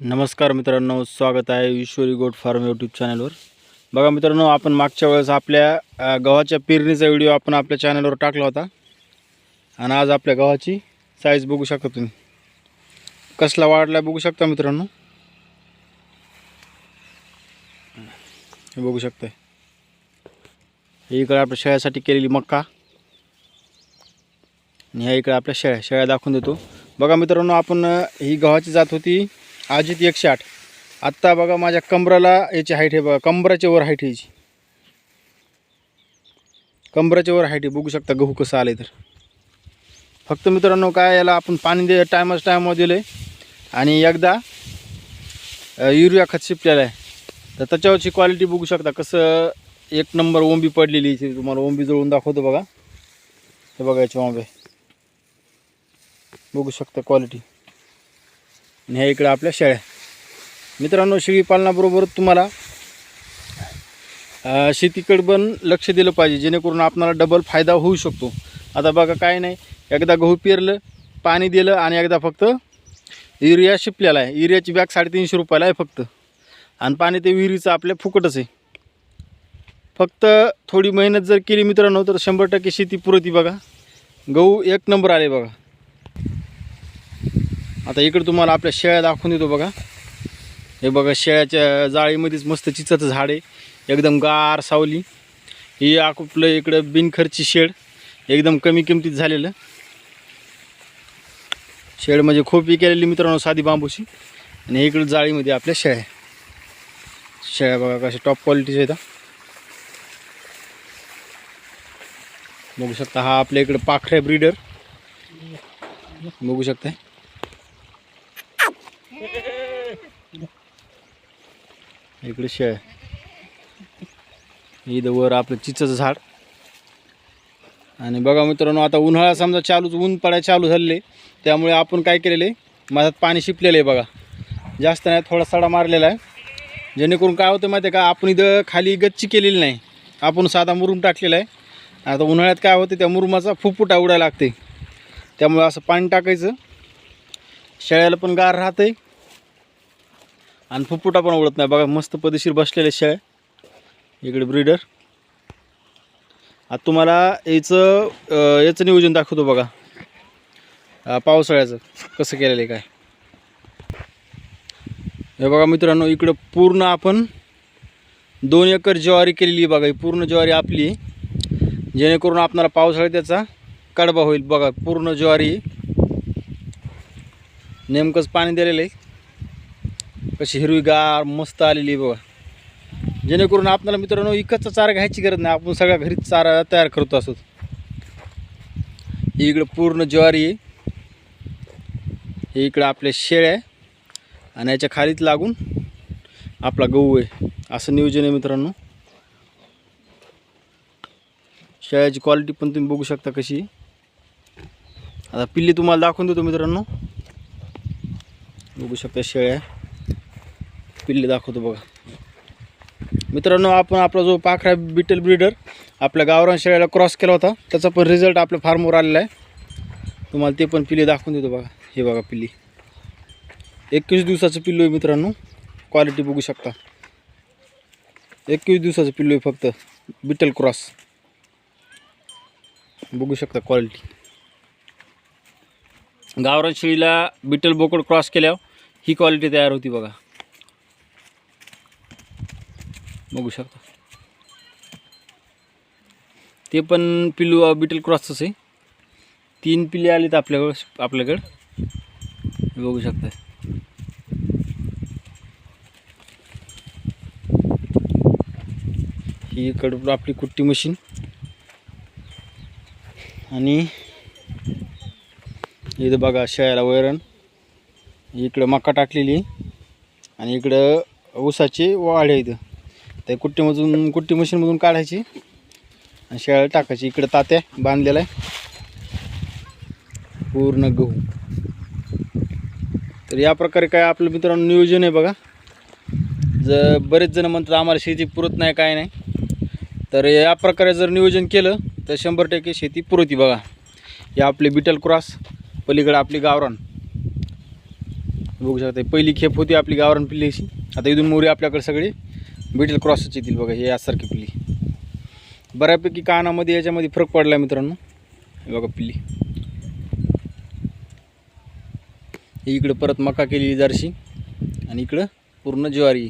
नमस्कार मित्रांनो स्वागत आहे ईश्वरी गोट फार्म यूट्यूब चॅनलवर बघा मित्रांनो आपण मागच्या वेळेस आपल्या गव्हाच्या पेरणीचा व्हिडिओ आपण आपल्या चॅनलवर टाकला होता. आणि आज आपल्या गव्हाची साईज बघू शकता तुम्ही. कसला वाढला बघू शकता मित्रांनो? हे बघू शकता. इकडे आपल्या शेळ्यासाठी केलेली मक्का. आणि ह्या इकडे आपल्या शेळ्या शेळ्या दाखवून देतो. बघा मित्रांनो आपण ही गव्हाची जात होती अजित एकशे आठ. आत्ता बघा माझ्या कमराला याची हाईट आहे बघा. कंबराच्या वर हाईट याची. कंबराच्या वर हाईट आहे. बघू शकता गहू कसं आले तर. फक्त मित्रांनो काय याला आपण पाणी दे टायमाच टायमावर दिलं आहे आणि एकदा युरिया खत शिपलेलं आहे. तर त्याच्यावरची क्वालिटी बघू शकता कसं एक नंबर ओंबी पडलेली इथे तुम्हाला ओंबी जळून दाखवतो बघा. हे बघा याची ओंबे बघू शकता क्वालिटी आणि ह्या इकडं आपल्या शेळ्या. मित्रांनो शेळी पालनाबरोबर तुम्हाला शेतीकडं शेतीकडे पण लक्ष दिलं पाहिजे जेणेकरून आपणाला डबल फायदा होऊ शकतो. आता बघा काय नाही एकदा गहू पेरलं पाणी दिलं आणि एकदा फक्त युरिया शिपलेला आहे. युरियाची बॅग साडेतीनशे रुपयाला आहे फक्त. आणि पाणी ते विहिरीचं आपल्या फुकटच आहे. फक्त थोडी मेहनत जर केली मित्रांनो तर शंभर टक्के शेती पुरती बघा. गहू एक नंबर आले बघा. आता इकडे तुम्हाला आपल्या शेळ्या दाखवून देतो बघा. हे बघा शेळ्याच्या जाळीमध्येच मस्त चिचाचं झाड आहे. एकदम गार सावली. ही आपलं इकडं बिनखर्ची शेड. एकदम कमी किमतीत झालेलं. शेड म्हणजे खूप केलेली मित्रांनो साधी बांबूची. आणि इकडं जाळीमध्ये आपल्या शेळ्या शेळ्या बघा कशा टॉप क्वालिटीच्या आहेत. बघू शकता हा आपल्या इकडं पाखऱ्या ब्रीडर बघू शकता इकडे शेळ इथं वर आपलं चिचचं झाड. आणि बघा मित्रांनो आता उन्हाळा समजा चालूच ऊन पडायला चालू झालेले. त्यामुळे आपण काय केलेलं आहे माझ्यात पाणी शिपलेलं आहे बघा. जास्त नाही थोडा सडा मारलेला आहे. जेणेकरून काय होतं माहिती आहे का आपण इथं खाली गच्ची केलेली नाही. आपण साधा मुरुम टाकलेला आहे. आता उन्हाळ्यात काय होतं त्या मुरुमाचा फुफुटा उडायला लागते. त्यामुळे असं पाणी टाकायचं. शेळ्याला पण गार राहते आणि फुफ्फुटा पण ओळत नाही. बघा मस्त पदेशीर बसलेले शेळ्या. इकडे ब्रीडर आता तुम्हाला याचं याचं नियोजन दाखवतो बघा. पावसाळ्याचं कसं केलेलं आहे काय. हे बघा मित्रांनो इकडं पूर्ण आपण दोन एकर ज्वारी केलेली आहे बघा. ही पूर्ण ज्वारी आपली जेणेकरून आपणाला पावसाळ्यात त्याचा कडबा होईल. बघा पूर्ण ज्वारी आहे. नेमकंच पाणी दिलेलं आहे. कशी हिरवीगार मस्त आलेली आहे बघा. जेणेकरून आपल्याला मित्रांनो इकडचा चारा घ्यायची गरज नाही. आपण सगळ्या घरीच चारा तयार करतो असत इकडं पूर्ण ज्वारी आहे. हे इकडं आपल्या शेळ्या आहे. आणि याच्या खालीत लागून आपला गहू आहे. असं नियोजन आहे मित्रांनो. शेळ्याची क्वालिटी पण तुम्ही बघू शकता कशी आता पिल्ली तुम्हाला दाखवून देतो मित्रांनो. बघू शकता शेळ्या. पिल्ले दाखवतो बघा. मित्रांनो आपण आपला जो पाखरा बिटल ब्रीडर आपल्या गावरान शेळ्याला क्रॉस केला होता त्याचा पण रिझल्ट आपल्या फार्मवर आलेला आहे. तुम्हाला ते पण पिल्ले दाखवून देतो बघा. हे बघा पिल्ली. एकवीस दिवसाचं पिल्लू आहे मित्रांनो. क्वालिटी बघू शकता. एकवीस दिवसाचं पिल्लू आहे फक्त. बिटल क्रॉस बघू शकता क्वालिटी गावरान शेळीला बिटल बोकड क्रॉस केल्यावर ही क्वालिटी तयार होती बघा. बघू शकता. ते पण पिल्लू बिटल क्रॉसच आहे. तीन पिल्ले आलेत आपल्याकडं आपल्याकडं. बघू शकता. ही इकडं आपली कुट्टी मशीन आणि इथं बघा शेळ्याला वैरण इकडं मका टाकलेली आणि इकडं ऊसाची वाढ आहे इथं. त्या कुट्टीमधून कुट्टी मशीनमधून काढायची आणि शेळ्याला टाकायची. इकडं तात्या बांधलेला आहे. पूर्ण गहू. तर या प्रकारे काय आपलं मित्रांनो नियोजन आहे बघा. जर बरेच जण म्हणतात आम्हाला शेती पुरत नाही काय नाही. तर या प्रकारे जर नियोजन केलं तर शंभर टक्के शेती पुरती बघा. या आपले बिटल क्रॉस पलीकडं आपली गावरान. बघू शकता पहिली खेप होती आपली गावरान पिल्लीची. आता इथून मोरी आपल्याकडे सगळे बिटल क्रॉसच येतील बघा हे यासारखी पिल्ली. बऱ्यापैकी कानामध्ये याच्यामध्ये फरक पडला आहे मित्रांनो. हे बघा पिल्ली. ही इकडं परत मका केलेली जरशी आणि इकडं पूर्ण ज्वारी.